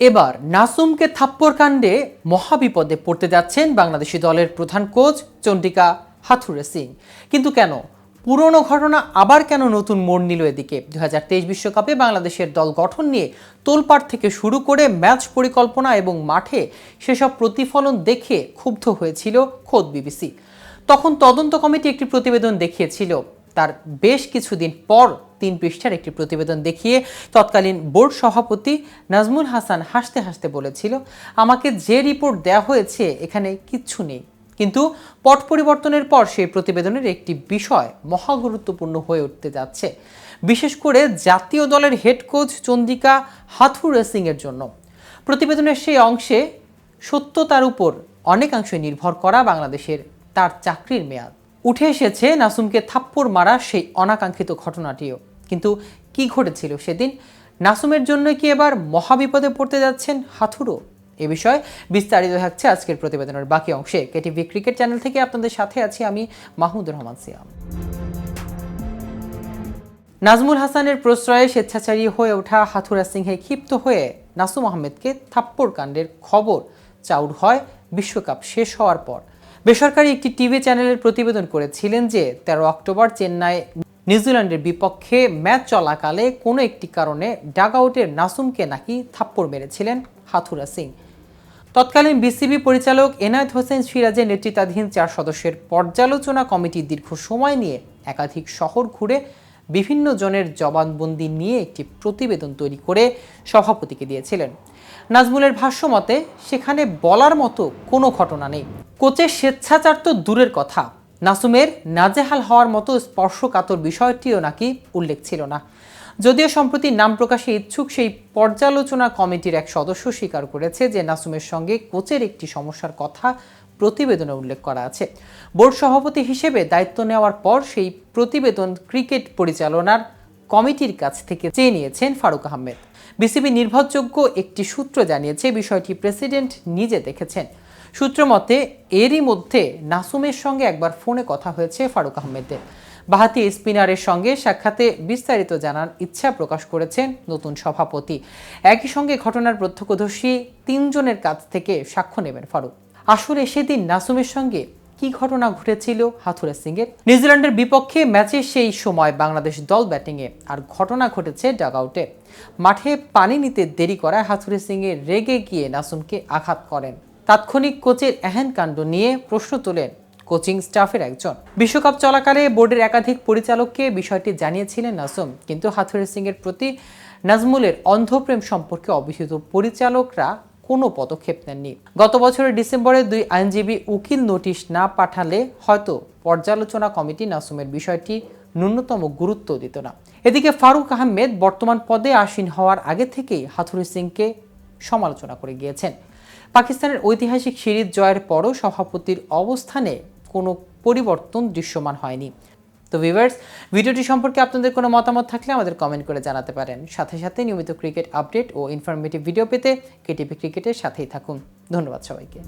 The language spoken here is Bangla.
এবার নাসুমকে থাপ্পর কাণ্ডে মহাবিপদে পড়তে যাচ্ছেন বাংলাদেশি দলের প্রধান কোচ চন্ডিকা হাথুরে সিং। কিন্তু কেন? পুরনো ঘটনা আবার কেন নতুন মোড় নিল এদিকে? দু বিশ্বকাপে বাংলাদেশের দল গঠন নিয়ে তোলপাড় থেকে শুরু করে ম্যাচ পরিকল্পনা এবং মাঠে সেসব প্রতিফলন দেখে ক্ষুব্ধ হয়েছিল খোদ বিবিসি। তখন তদন্ত কমিটি একটি প্রতিবেদন দেখিয়েছিল তার বেশ কিছুদিন পর তিন পৃষ্ঠার একটি প্রতিবেদন দেখিয়ে তৎকালীন বোর্ড সভাপতি নাজমুল হাসান হাসতে হাসতে বলেছিল, আমাকে যে রিপোর্ট দেওয়া হয়েছে এখানে কিচ্ছু নেই। কিন্তু পট পরিবর্তনের পর সেই প্রতিবেদনের একটি বিষয় মহা গুরুত্বপূর্ণ হয়ে উঠতে যাচ্ছে, বিশেষ করে জাতীয় দলের হেড কোচ চন্দ্রিকা হাথু রেসিংয়ের জন্য। প্রতিবেদনের সেই অংশে সত্যতার উপর অনেকাংশে নির্ভর করা বাংলাদেশের তার চাকরির মেয়াদ। উঠে এসেছে নাসুমকে থাপ্পড় মারা সেই অনাকাঙ্ক্ষিত ঘটনাটিও। কিন্তু কি ঘটেছিল সেদিন? নাসুমের জন্য কি এবার মহাবিপদে পড়তে যাচ্ছেন হাথুরো? এ বিষয়ে বিস্তারিত থাকছে আজকের প্রতিবেদনের বাকি অংশে। কেটিভি ক্রিকেট চ্যানেল থেকে আপনাদের সাথে আছি আমি মাহমুদুর রহমান সিয়াম। নাজমুল হাসানের প্রশ্রয়ে স্বেচ্ছাচারী হয়ে ওঠা হাথুরা সিংহে ক্ষিপ্ত হয়ে নাসুম আহমেদকে থাপ্পড় কাণ্ডের খবর চাউর হয় বিশ্বকাপ শেষ হওয়ার পর। বেসরকারি একটি টিভি চ্যানেলের প্রতিবেদন করেছিলেন যে, তেরো অক্টোবর চেন্নাই, নিউজিল্যান্ডের বিপক্ষে ম্যাচ চলাকালে কোনো একটি কারণে ডাগআউটের নাসুমকে নাকি থাপ্পড় মেরেছিলেন হাথুরা সিং। তৎকালীন বিসিবি পরিচালক এনায়েত হোসেন সিরাজের নেতৃত্বাধীন চার সদস্যের পর্যালোচনা কমিটি দীর্ঘ সময় নিয়ে একাধিক শহর ঘুরে বিভিন্ন জনের জবানবন্দি নিয়ে একটি প্রতিবেদন তৈরি করে সভাপতিকে দিয়েছিলেন। নাজমুলের ভাষ্য মতে, সেখানে বলার মতো কোনো ঘটনা নেই। কোচের স্বেচ্ছাচার তো দূরের কথা। নাসুমের নাজেহাল হওয়ার মতো স্পর্শকাতর বিষয়টিও নাকি উল্লেখ ছিল না। যদিও সম্প্রতি নাম প্রকাশে ইচ্ছুক সেই পর্যালোচনা কমিটির এক সদস্য স্বীকার করেছে যে নাসুমের সঙ্গে কোচের একটি সমস্যার কথা প্রতিবেদনে উল্লেখ করা আছে। বোর্ড সভাপতি হিসেবে দায়িত্ব নেওয়ার পর সেই প্রতিবেদন ক্রিকেট পরিচালনার কমিটির কাছ থেকে চেয়ে নিয়েছেন ফারুক আহমেদ। বিসিবি নির্ভরযোগ্য একটি সূত্র জানিয়েছে, বিষয়টি প্রেসিডেন্ট নিজে দেখেছেন। সূত্র মতে, এরই মধ্যে নাসুমের সঙ্গে একবার ফোনে কথা হয়েছে ফারুক আহমেদের বাহাতি স্পিনারের সঙ্গে সাক্ষাতে বিস্তারিত জানার ইচ্ছা প্রকাশ করেছেন নতুন সভাপতি। একই সঙ্গে ঘটনার প্রত্যক্ষদর্শী তিনজনের কাছ থেকে সাক্ষ্য নেবেন ফারুক। আসলে সেদিন নাসুমের সঙ্গে কি ঘটনা ঘটেছিল হাথুরা সিংয়ের? নিউজিল্যান্ডের বিপক্ষে ম্যাচের সেই সময় বাংলাদেশ দল ব্যাটিংয়ে, আর ঘটনা ঘটেছে ডাগআউটে। মাঠে পানি নিতে দেরি করায় হাথুরে সিংয়ের রেগে গিয়ে নাসুমকে আঘাত করেন। তাৎক্ষণিক কোচের এহেন কাণ্ড নিয়ে প্রশ্ন তোলেন কোচিং স্টাফের একজন। বিশ্বকাপ চলাকালে বোর্ডের একাধিক পরিচালককে বিষয়টি জানিয়েছিলেন নাসুম, কিন্তু হাথুরে সিংয়ের প্রতি নাজমুলের অন্ধপ্রেম সম্পর্কে অভিহিত পরিচালকরা কোনো পদক্ষেপ নেননি। গত বছরের ডিসেম্বরে দুই আইনজীবী উকিল নোটিশ না পাঠালে হয়তো পর্যালোচনা কমিটি নাসুমের বিষয়টি ন্যূনতম গুরুত্ব দিত না। এদিকে ফারুক আহমেদ বর্তমান পদে আসীন হওয়ার আগে থেকেই হাথুরি সিংকে সমালোচনা করে গিয়েছেন। পাকিস্তানের ঐতিহাসিক সিরিজ জয়ের পরও সভাপতির অবস্থানে কোনো পরিবর্তন দৃশ্যমান হয়নি। তো ভিভার্স ভিডিওটি সম্পর্কে আপনাদের কোনো মতামত থাকলে আমাদের কমেন্ট করে জানাতে পারেন। সাথে সাথে নিয়মিত ক্রিকেট আপডেট ও ইনফরমেটিভ ভিডিও পেতে কেটিপি ক্রিকেটের সাথেই থাকুন। ধন্যবাদ সবাইকে।